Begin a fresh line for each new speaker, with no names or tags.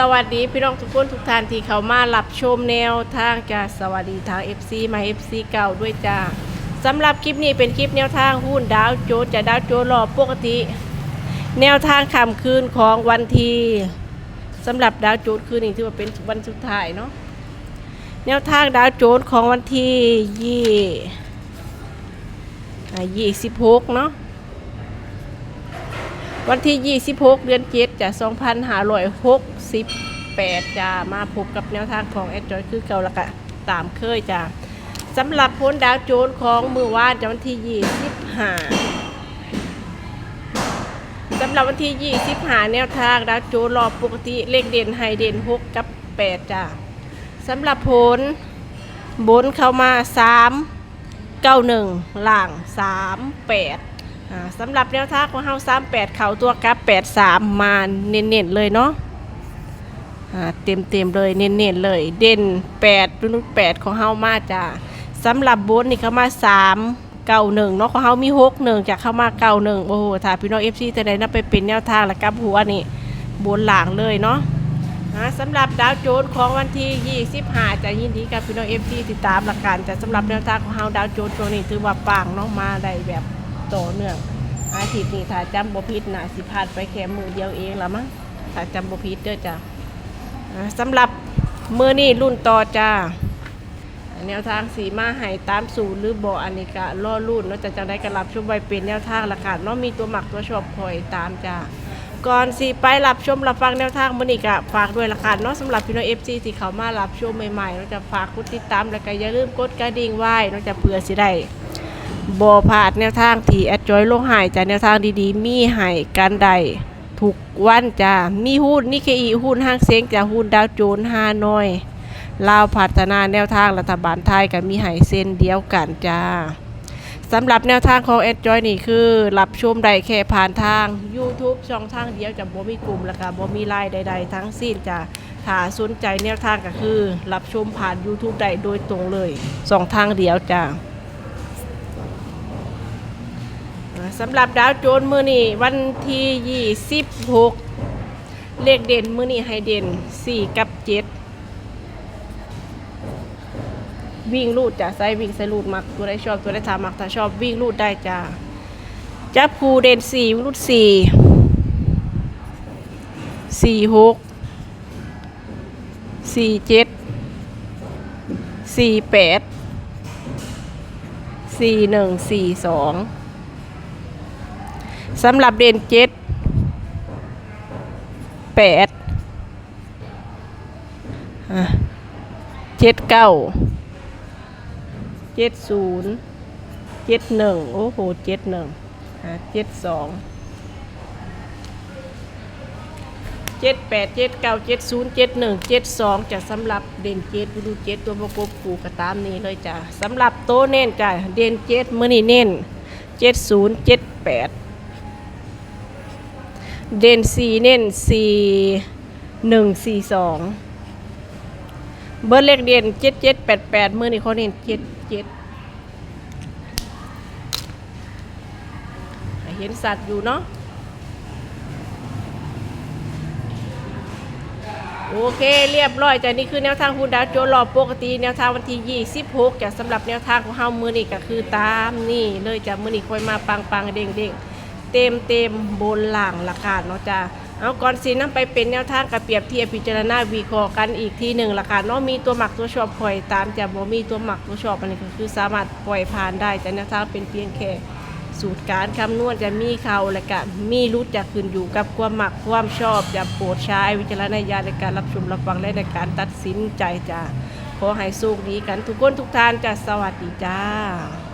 สวัสดีพี่น้องทุกคนทุกท่านที่เข้ามารับชมแนวทางจ้าสวัสดีทาง FC มา FC เก่าด้วยจ้าสำหรับคลิปนี้เป็นคลิปแนวทางหุ้นดาวโจนจะดาวโจนรอบปกติ แนวทางคำคืนของวันที่สำหรับดาวโจนคืนนี้ถือว่าเป็นวันสุดท้ายเนาะแนวทางดาวโจนของวันที่ยี่ยี่สิบหกเนาะ วันที่ 26 เดือน7จะ2568จะมาพบกับแนวทางของแอดจอยคือเก่าละกะตามเคยจ้ะสำหรับพ้นดาวโจนของมือวานจะวันที่ 25สำหรับวันที่ 25 แนวทางดาวโจนรอบปกติเลขเด่นไฮเด่น 6 กับ 8 จ้ะสำหรับผลบนเข้ามา 3 91 ล่าง 3 8 สำหรับแนวทางของเฮา38เขาตัวกับ83มาเน้นๆเลยเนาะเต็มๆเลยเน้นๆเลย เด่น8รุ่น8ของเฮามาจ้าสำหรับบนนี่เขามา3 91เนาะของเฮามี6 1จากเข้ามา91โอ้โหถ้าพี่น้อง FC จะได้นำไปเป็นแนวทางแล้วกับหัวนี่บนหลังเลยเนาะสำหรับดาวโจนของวันที่ 25 จะยินดีกับพี่น้อง FC ติดตามหลักการแต่สำหรับแนวทางของเฮาดาวโจนช่วนี้ถือว่าปังเนาะมาได้แบบ ต่อเนื่องอาทิตย์นี้ถ้าจำบ่ผิดน่ะสิพลาดไปแค่มือเดียวเองละมั้งถ้าจำบ่ผิดเด้อจ้ะอ่าสำหรับมือนี้รุ่นต่อจ้าแนวทางสีมาให้ตามสูตรหรือบ่อันนี้ก็ล่อรุ่นเนาะจะจังได้กระรับชมไว้เป็นแนวทางละค่ะเนาะมีตัวหมักตัวชอบคอยตามจ้าก่อนสิไปรับชมรับฟังแนวทางมื้อนี้ก็ฝากด้วยละค่ะเนาะสำหรับพี่น้อง FC ที่เขามารับชมใหม่ๆเนาจะฝากกดติดตามแล้วก็อย่าลืมกดกระดิ่งไว้เนาะจะเผื่อสิได้ บอพลาดแนวทางที่แอดจอยลงหายจากแนวทางดีๆ มีหายกันใดทุกวันจ้ามีหุ้นนี่เคอีหุ้นห้างเซ็งจากหุ้นดาวโจนฮานอยลาวพัฒนาแนวทางรัฐบาลไทยกับมีหายเส้นเดียวกันจ้าสำหรับแนวทางของแอดจอยนี่คือ รับชมได้แค่ผ่านทาง YouTube ช่องทางเดียวจะบ่มีกลุ่มแล้วก็บ่มีไลน์ใด ๆ ทั้งสิ้นจ้าถ้าสนใจแนวทางก็คือ รับชมผ่าน YouTube ได้โดยตรงเลยสองทางเดียวจ้า สำหรับดาวโจนมือนี่วันที่ 26 เลขเด่นมือนี่ให้เด่น 4 กับ 7 วิ่งรูดจ้ะใส่วิ่งใส่รูดมักตัวได้ชอบตัวได้ถามมักถ้าชอบวิ่งรูดได้จ้ะจับคูเด่น4วิ่งรูด 4 4 6 4 7 4 8 4 1 4 2 สำหรับเด่นเจ็ดแปดเจ็ดเก้าเจ็ดศูนย์เจ็ดหนึ่งโอ้โหเจ็ดหนึ่งเจ็ดสองเจ็ดแปดเจ็ดเก้าเจ็ดศูนย์เจ็ดหนึ่งเจ็ดสองจะสำหรับเด่นเจ็ดดูเจ็ดตัวประกบคู่กับตามนี้เลยจ้ะสำหรับโตะเน้นจ้ะเด่นเจ็ดมือนี่เน้นเจ็ดศูนย์เจ็ดแปด เด่นสี่เน้นสี่หนึ่งสี่สองเบอร์เลขเด่นเจ็ดเจ็ดแปดแปดมือนี่เขาเน้นเจ็ดเจ็ดเห็นสัตว์อยู่เนาะโอเคเรียบร้อยจ้ะนี่คือแนวทางคุณดาวโจรอบปกติแนวทางวันที่ 26จ้ะสำหรับแนวทางของเฮามือนี่ก็คือตามนี่เลยจ้ะมือนี่ค่อยมาปังปังเด้งเด้ง เต็มเต็มบนหลังราคาเนาะจ้าเอาก่อนสินำไปเป็นแนวทางกับเปรียบเทียบพิจารณาวิเคราะห์กันอีกทีหนึ่งราคาเนาะมีตัวหมักตัวชอบปล่อยตามจะบ่มีตัวหมักตัวชอบอันนี้ก็คือสามารถปล่อยผ่านได้แต่แนวทางเป็นเพียงแค่สูตรการคำนวณจะมีเขาและก็มีรุดจะขึ้นอยู่กับความหมักความชอบจะโปรดใช้วิจารณญาณในการรับชมรับฟังและในการตัดสินใจจ้าขอให้สุขดีกันทุกคนทุกท่านจ้าสวัสดีจ้า